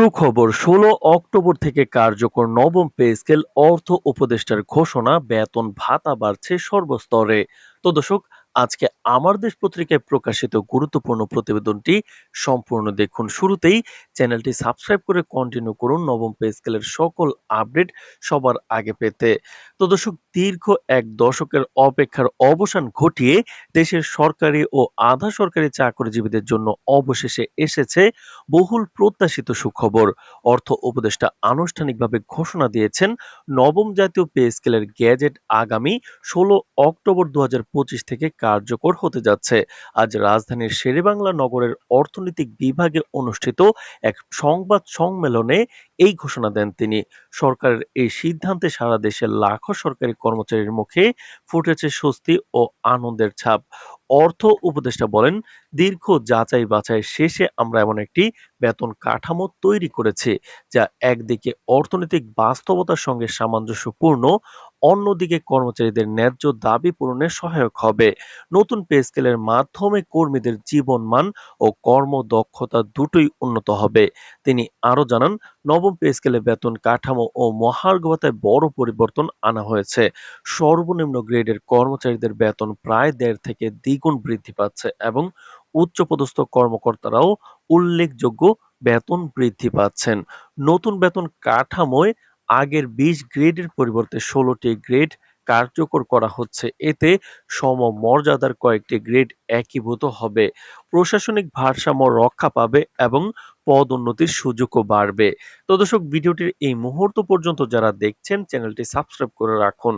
সুখবর, ষোলো অক্টোবর থেকে কার্যকর নবম পে স্কেল অর্থ উপদেষ্টার ঘোষণা, বেতন ভাতা বাড়ছে সর্বস্তরে। তো দর্শক, আজকে আমার দেশ পত্রিকায় প্রকাশিত গুরুত্বপূর্ণ প্রতিবেদনটি সম্পূর্ণ দেখুন। শুরুতেই চ্যানেলটি সাবস্ক্রাইব করে কন্টিনিউ করুন নবম পে স্কেলের সকল আপডেট সবার আগে পেতে। তো দর্শক, দীর্ঘ এক দশকের অপেক্ষার অবসান ঘটিয়ে দেশের সরকারি ও আধা সরকারি চাকরিজীবীদের জন্য অবশেষে এসেছে বহুল প্রত্যাশিত সুখবর। অর্থ উপদেষ্টা আনুষ্ঠানিকভাবে ঘোষণা দিয়েছেন, নবম জাতীয় পে স্কেলের গ্যাজেট আগামী ষোলো অক্টোবর দু হাজার থেকে কার্যকর হতে যাচ্ছে। আজ রাজধানীর শেরেবাংলা নগরের অর্থনৈতিক বিভাগে অনুষ্ঠিত এক সংবাদ সম্মেলনে এই ঘোষণা দেন তিনি। সরকারের এই সিদ্ধান্তে সারা দেশের লাখো সরকারি কর্মচারীর মুখে ফুটেছে স্বস্তি ও আনন্দের ছাপ। অর্থ উপদেষ্টা বলেন, দীর্ঘ যাচাই বাছাই শেষে আমরা এমন একটি বেতন কাঠামো তৈরি করেছি, যা একদিকে অর্থনৈতিক বাস্তবতার সঙ্গে সামঞ্জস্যপূর্ণ অন্যদিকে কর্মচারীদের ন্যায্য দাবি পূরণে সহায়ক হবে। নতুন পে স্কেলের মাধ্যমে কর্মীদের জীবনমান ও কর্মদক্ষতা দুটোই উন্নত হবে। তিনি আরও জানান, নবম পে স্কেলে বেতন কাঠামো ও মহার্ঘ ভাতায় বড় পরিবর্তন আনা হয়েছে। সর্বনিম্ন গ্রেডের কর্মচারীদের বেতন প্রায় দেড় থেকে দ্বিগুণ বৃদ্ধি পাচ্ছে এবং উচ্চপদস্থ কর্মকর্তারাও উল্লেখযোগ্য বেতন বৃদ্ধি পাচ্ছেন। নতুন বেতন কাঠামোয় আগের বিশ গ্রেডের পরিবর্তে ষোলোটি গ্রেড কার্যকর করা হচ্ছে। এতে সমমর্যাদার কয়েকটি গ্রেড একীভূত হবে। প্রশাসনিক ভারসাম্য রক্ষা পাবে এবং পদোন্নতির সুযোগও বাড়বে। তো দর্শক, ভিডিওটির এই মুহূর্ত পর্যন্ত যারা দেখছেন, চ্যানেলটি সাবস্ক্রাইব করে রাখুন।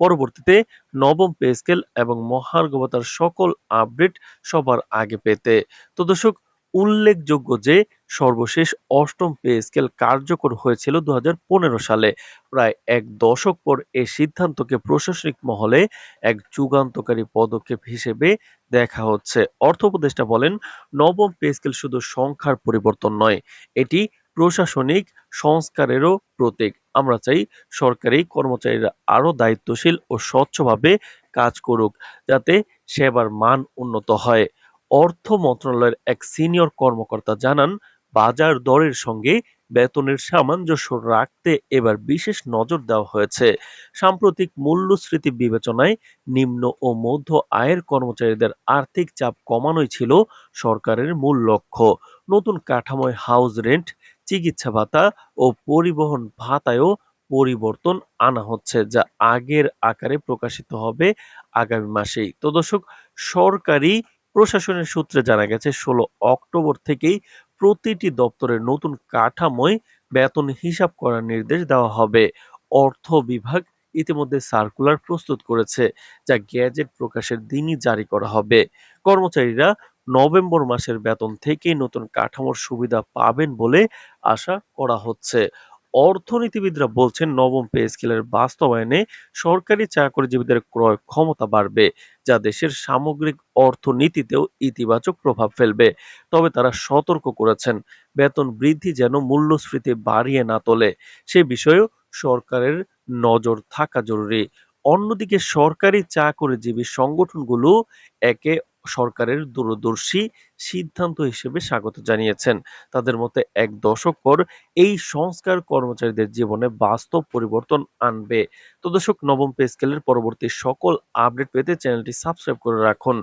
পরবর্তীতে নবম পে স্কেল এবং মহার্গবতার সকল আপডেট সবার আগে পেতে। তো দর্শক উল্লেখযোগ্য যে সর্বশেষ অষ্টম পে স্কেল কার্যকর হয়েছিল দু হাজার পনেরো সালে। প্রায় এক দশক পর এ সিদ্ধান্তকে প্রশাসনিক মহলে এক যুগান্তকারী পদক্ষেপ হিসেবে দেখা হচ্ছে। অর্থ উপদেষ্টা বলেন, নবম পে স্কেল শুধু সংখ্যার পরিবর্তন নয়, এটি প্রশাসনিক সংস্কারেরও প্রতীক। আমরা চাই সরকারি কর্মচারীরা আরও দায়িত্বশীল ও স্বচ্ছভাবে কাজ করুক, যাতে সেবার মান উন্নত হয়। অর্থ মন্ত্রণালয়ের এক সিনিয়র কর্মকর্তা জানান, বাজার দরের সঙ্গে বেতনের সামঞ্জস্য রাখতে এবার বিশেষ নজর দেওয়া হয়েছে। সাম্প্রতিক মূল্যস্ফীতি বিবেচনায় নিম্ন ও মধ্য আয়ের কর্মচারীদের আর্থিক চাপ কমানোই ছিল সরকারের মূল লক্ষ্য। নতুন কাঠামোয় হাউস রেন্ট, চিকিৎসা ভাতা ও পরিবহন ভাতায়ও পরিবর্তন আনা হচ্ছে, যা আগের আকারে প্রকাশিত হবে আগামী মাসেই। তো দর্শক, সরকারি প্রশাসনের সূত্রে জানা গেছে, ষোলো অক্টোবর থেকেই প্রতিটি দপ্তরের নতুন কাঠামোয় বেতন হিসাব করার নির্দেশ দেওয়া হবে। অর্থ বিভাগ ইতিমধ্যে সার্কুলার প্রস্তুত করেছে, যা গ্যাজেট প্রকাশের দিনই জারি করা হবে। কর্মচারীরা নভেম্বর মাসের বেতন থেকেই নতুন কাঠামোর সুবিধা পাবেন বলে আশা করা হচ্ছে। অর্থনীতিবিদরা বলছেন নবম পে স্কেলের বাস্তবায়নে সরকারি চাকরিজীবীদের ক্রয় ক্ষমতা বাড়বে, যা দেশের সামগ্রিক অর্থনীতিতেও ইতিবাচক প্রভাব ফেলবে। তবে তারা সতর্ক করেছেন, বেতন বৃদ্ধি যেন মূল্যস্ফীতি বাড়িয়ে না তোলে। সে বিষয়েও সরকারের নজর থাকা জরুরি। অন্যদিকে সরকারি চাকরিজীবী সংগঠনগুলো একে সরকারের দূরদর্শী সিদ্ধান্ত হিসেবে স্বাগত জানিয়েছেন। তাদের মতে এক দশক পর এই সংস্কার কর্মচারীদের জীবনে বাস্তব পরিবর্তন আনবে। তো দর্শক, নবম পে স্কেলের পরবর্তী সকল আপডেট পেতে চ্যানেলটি সাবস্ক্রাইব করে রাখুন।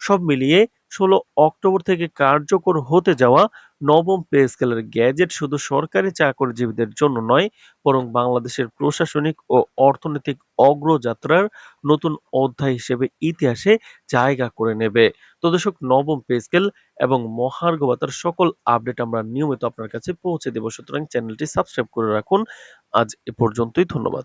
সব মিলিয়ে ষোলো অক্টোবর থেকে কার্যকর হতে যাওয়া নবম পে স্কেলের গ্যাজেট শুধু সরকারি চাকরিজীবীদের জন্য নয়, বরং বাংলাদেশের প্রশাসনিক ও অর্থনৈতিক অগ্রযাত্রার নতুন অধ্যায় হিসেবে ইতিহাসে জায়গা করে নেবে। তো দর্শক, নবম পে স্কেল এবং মহার্ঘ ভাতার সকল আপডেট আমরা নিয়মিত আপনার কাছে পৌঁছে দেব। সুতরাং চ্যানেলটি সাবস্ক্রাইব করে রাখুন। আজ এ পর্যন্তই, ধন্যবাদ।